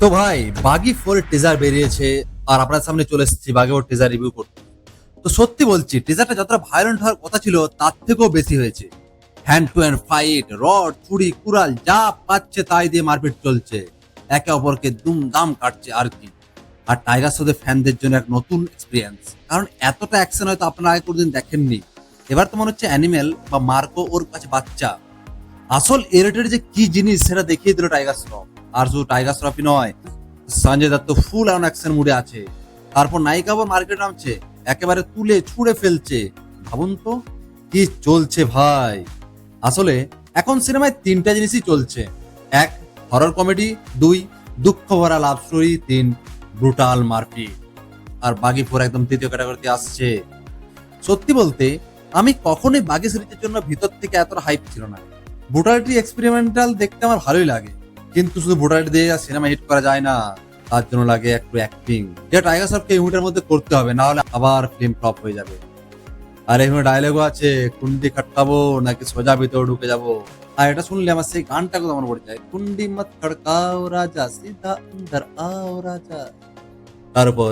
তো ভাই, বাগি ফোর টিজার বেরিয়েছে আর আপনার সামনে চলে এসেছি বাগি ফোর টিজার রিভিউ করতে। তো সত্যি বলছি টিজারটা যতটা ভায়োলেন্ট হওয়ার কথা ছিল, তার থেকেও বেশি হয়েছে। Hand to hand fight rod ছুরি কুড়াল, যা পাচ্ছে তাই দিয়ে মারপিট চলছে। একে অপরকে দুমদাম কাটছে আর কি। আর টাইগার সাথে ফ্যানদের জন্য এক নতুন এক্সপিরিয়েন্স কারণ এতটা অ্যাকশন হয়তো আপনারা আগে কোনোদিন দেখেননি। এবার তো মনে হচ্ছে অ্যানিমেল বা মার্কো ওর কাছে বাচ্চা। আসল এরিটের যে কি জিনিস সেটা দেখিয়ে দিল টাইগার শ্রফ আর শুধু টাইগার শ্রফই নয়, সঞ্জয় দত্ত ফুল অ্যাকশন মুডে আছে। তারপর নায়িকা আবার মার্কেট নামছে, একেবারে তুলে ছুঁড়ে ফেলছে। ভাবুন তো, কি চলছে ভাই? আসলে এখন সিনেমায় তিনটা জিনিসই চলছে। এক হরর কমেডি দুই, দুঃখ ভরা লাভ স্টোরি তিন ব্রুটাল মারপিট। আর বাগি ফোর একদম তৃতীয় ক্যাটাগরিতে আসছে। সত্যি বলতে, আমি কখনোই বাগি সিরিজের জন্য ভিতর থেকে এতটা হাইপ ছিল না। ব্রুটালিটি এক্সপেরিমেন্টাল দেখতে আমার ভালোই লাগে। কিন্তু শুধু ব্রুটালিটি দিয়ে সিনেমা হিট করা যায় না, তার জন্য লাগে একটু অ্যাক্টিং যেটা টাইগার সবকে এই মুহূর্তের মধ্যে করতে হবে, না হলে আবার ফিল্ম ফ্লপ হয়ে যাবে। আর এখানে ডায়লগও আছে কুন্ডি খটকাবো নাকি সোজা ভিতরে ঢুকে যাব? আর এটা শুনলে আমার সেই গানটা কথা মনে পড়ে যায় কুন্ডি মত খড়কাও রাজা, সিধা অন্দর আও রাজা। তার উপর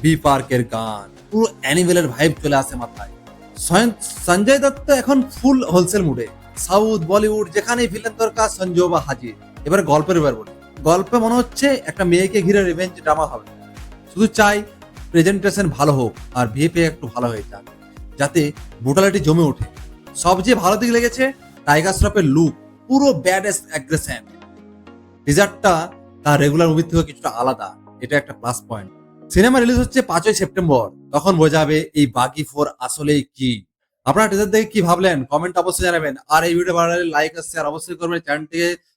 বি পার্কের গান, পুরো অ্যানিমেলের ভাইব চলে আসে মাথায়। সঞ্জয় দত্ত এখন ফুল হোলসেল মুডে সাউথ বলিউড যেখানেই ভিলেন দরকার, সঞ্জয় বা হাজির। এবার গল্পের ব্যাপার বলি। গল্পে মনে হচ্ছে একটা মেয়েকে ঘিরে রিভেঞ্জ ড্রামা হবে। শুধু চাই প্রেজেন্টেশন ভালো হোক আর বিহেভিয়ার একটু ভালো হয়ে যাক, যাতে ব্রুটালিটি জমে ওঠে। সবচেয়ে ভালো দিক লেগেছে টাইগার শ্রফের লুক পুরো ব্যাড অ্যাগ্রেশন টিজারটা তার রেগুলার মুভির থেকে কিছুটা আলাদা, এটা একটা প্লাস পয়েন্ট সিনেমা রিলিজ হচ্ছে পাঁচই সেপ্টেম্বর, তখন বোঝাবে এই বাকি ফোর আসলেই কি। আপনারা টিজার দেখে কি ভাবলেন? কমেন্ট অবশ্যই জানাবেন। আর এই ভিডিও ভালো লাগলে লাইক আর শেয়ার অবশ্যই করবেন। চ্যানেলটিকে